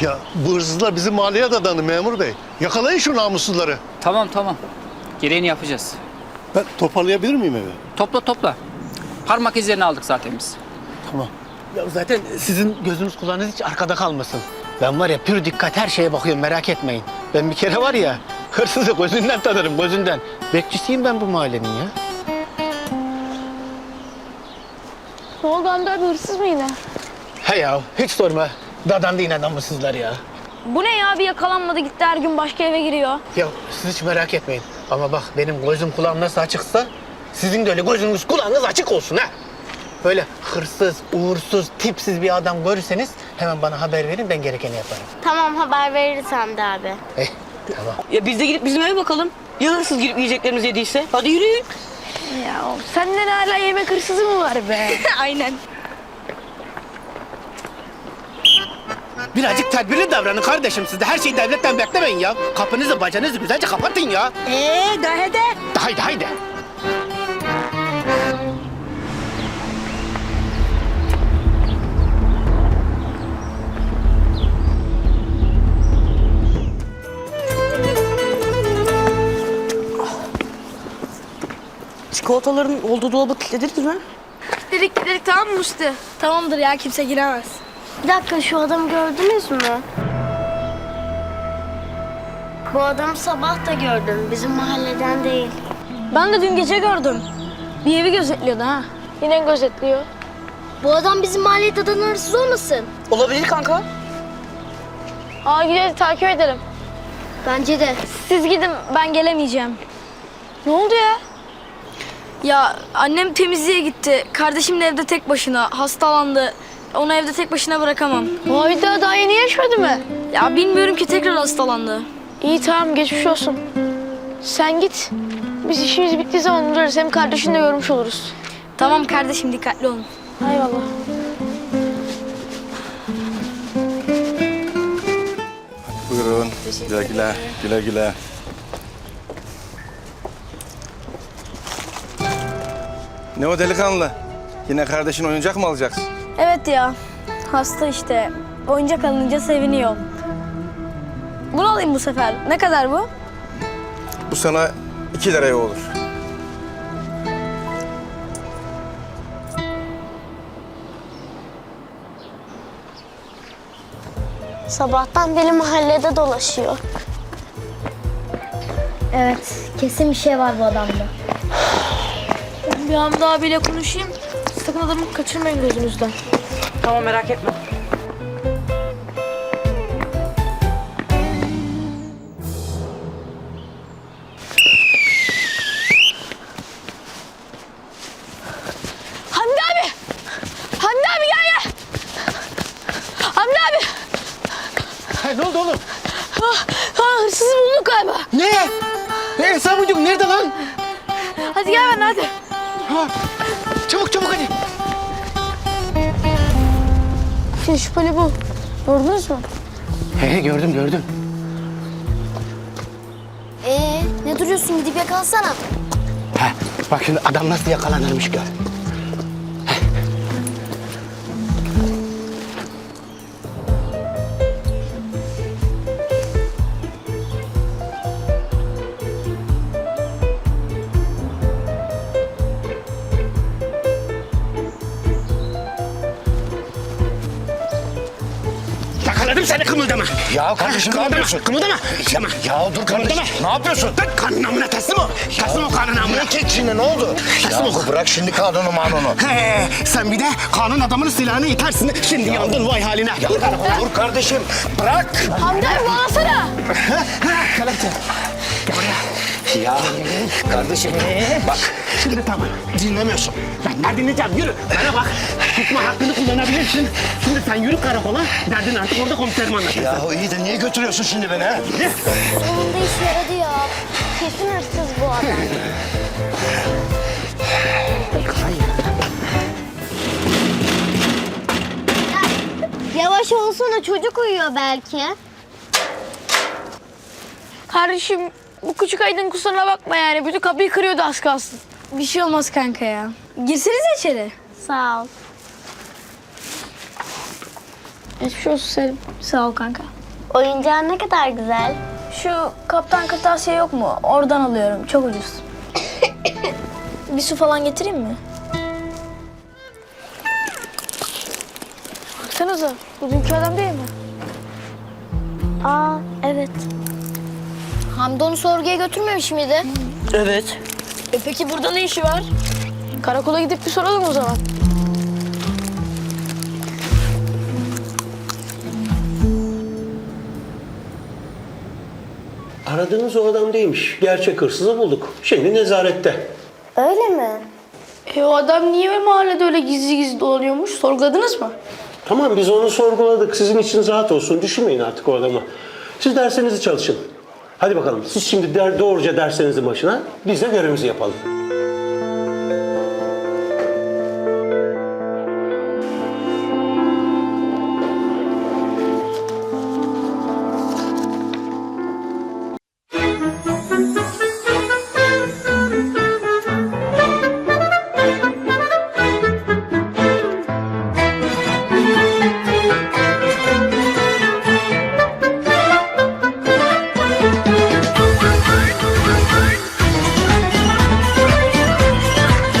Ya bu hırsızlar bizim mahalleye dadandı memur bey. Yakalayın şu namussuzları. Tamam tamam. Gereğini yapacağız. Ben toparlayabilir miyim evi? Topla topla. Parmak izlerini aldık zaten biz. Tamam. Ya zaten sizin gözünüz kulağınız hiç arkada kalmasın. Ben var ya pür dikkat her şeye bakıyorum merak etmeyin. Ben bir kere var ya hırsızı gözünden tanırım gözünden. Bekçisiyim ben bu mahallenin ya. Ne oldu abi hırsız mı yine? He ya hiç sorma. Dadandı yine namussuzlar ya. Bu ne ya bir yakalanmadı gitti her gün başka eve giriyor. Ya siz hiç merak etmeyin. Ama bak benim gözüm kulağım nasıl açıksa sizin de öyle gözünüz kulağınız açık olsun ha. Böyle hırsız, uğursuz, tipsiz bir adam görürseniz hemen bana haber verin ben gerekeni yaparım. Tamam haber veririz Hamdi abi. Eh, tamam. Ya biz de gidip bizim eve bakalım. Ya hırsız girip yiyeceklerimizi yediyse? Hadi yürüyün. Ya senden hala yemek hırsızı mı var be? Aynen. Birazcık tedbirli davranın kardeşim siz de her şeyi devletten beklemeyin ya. Kapınızı bacanızı güzelce kapatın ya. Ee, daha de. Haydi haydi. Çikolataların olduğu dolabı kilitlediniz mi? dedik dedik tamam mı Musti? Tamamdır ya kimse giremez. Bir dakika şu adamı gördünüz mü? Bu adamı sabah da gördüm. Bizim mahalleden değil. Ben de dün gece gördüm. Bir evi gözetliyordu ha. Yine gözetliyor. Bu adam bizim mahallede dadan hırsız olmasın? Olabilir kanka. Aa gidelim takip edelim. Bence de. Siz gidin ben gelemeyeceğim. Ne oldu ya? Ya annem temizliğe gitti. Kardeşim de evde tek başına hastalandı. Onu evde tek başına bırakamam. Abi daha daha yeni yaşmadı mı? Ya bilmiyorum ki tekrar hastalandı. İyi tamam geçmiş olsun. Sen git. Biz işimiz bittiği zaman uğrarız. Hem kardeşini de görmüş oluruz. Tamam kardeşim dikkatli olun. Eyvallah. Buyurun. Güle güle. Güle güle. Ne o delikanlı? Yine kardeşin oyuncak mı alacaksın? Evet ya. Hasta işte. Oyuncak alınca seviniyor. Bunu alayım bu sefer. Ne kadar bu? Bu sana iki liraya olur. Sabahtan beri mahallede dolaşıyor. Evet, kesin bir şey var bu adamda. Bir Hamdi abiyle konuşayım. Sakın adamı kaçırmayın gözünüzden. Tamam merak etme. Hamdi abi! Hamdi abi gel gel! Hamdi abi! Ne oldu oğlum? Ha, hırsızı bulduk galiba. Ne? Ne Samucuk nerede lan? Hadi gel ben hadi. Ha, Şimdi şüpheli bu. Gördünüz mü? He he, gördüm gördüm. Ee, ne duruyorsun gidip yakalasana. He, bak şimdi adam nasıl yakalanırmış gör. Yakaladım seni kımıldama. Ya kardeşim ne yapıyorsun? Kımıldama. Kımıldama. Ya dur kardeşim. Ne yapıyorsun? Lan kanun namına teslim ol. Teslim ol kanun namına. Ne keçine ne oldu? Teslim ol. Bırak şimdi kanunu manunu. He, sen bir de kanun adamının silahını itersin. Şimdi yandın vay haline. Ya dur kardeşim. Bırak. Hamdi abi bağlasana. Kelepçe. Ya kardeşim bak. Şimdi tamam. Dinlemiyorsun. Ben ne dinleyeceğim? Yürü. Bana bak. Tutma hakkını kullanabilirsin. Şimdi sen yürü karakola. Derdin artık orada komiserim anlatır. Ya iyi de niye götürüyorsun şimdi beni ha? Sonunda işe yaradı ya. Kesin hırsız bu adam. Yavaş olsana çocuk uyuyor belki. Kardeşim bu küçük aydın kusuruna bakma yani. Bütün kapıyı kırıyordu az kalsın. Bir şey olmaz kanka ya. Girsenize içeri. Sağ ol. Geçmiş olsun Selim. Sağ ol kanka. Oyuncağın ne kadar güzel. Şu kaptan kırtasiye yok mu? Oradan alıyorum. Çok ucuz. bir su falan getireyim mi? Baksanıza. Bu dünkü adam değil mi? Aa evet. Hamdi onu sorguya götürmemiş miydi? Evet. E peki burada ne işi var? Karakola gidip bir soralım o zaman. Aradığınız o adam değilmiş. Gerçek hırsızı bulduk. Şimdi nezarette. Öyle mi? E o adam niye mahallede öyle gizli gizli dolanıyormuş? Sorguladınız mı? Tamam biz onu sorguladık. Sizin için rahat olsun. Düşünmeyin artık o adamı. Siz derslerinizi çalışın. Hadi bakalım. Siz şimdi doğruca derslerinizin başına. Biz de görevimizi yapalım.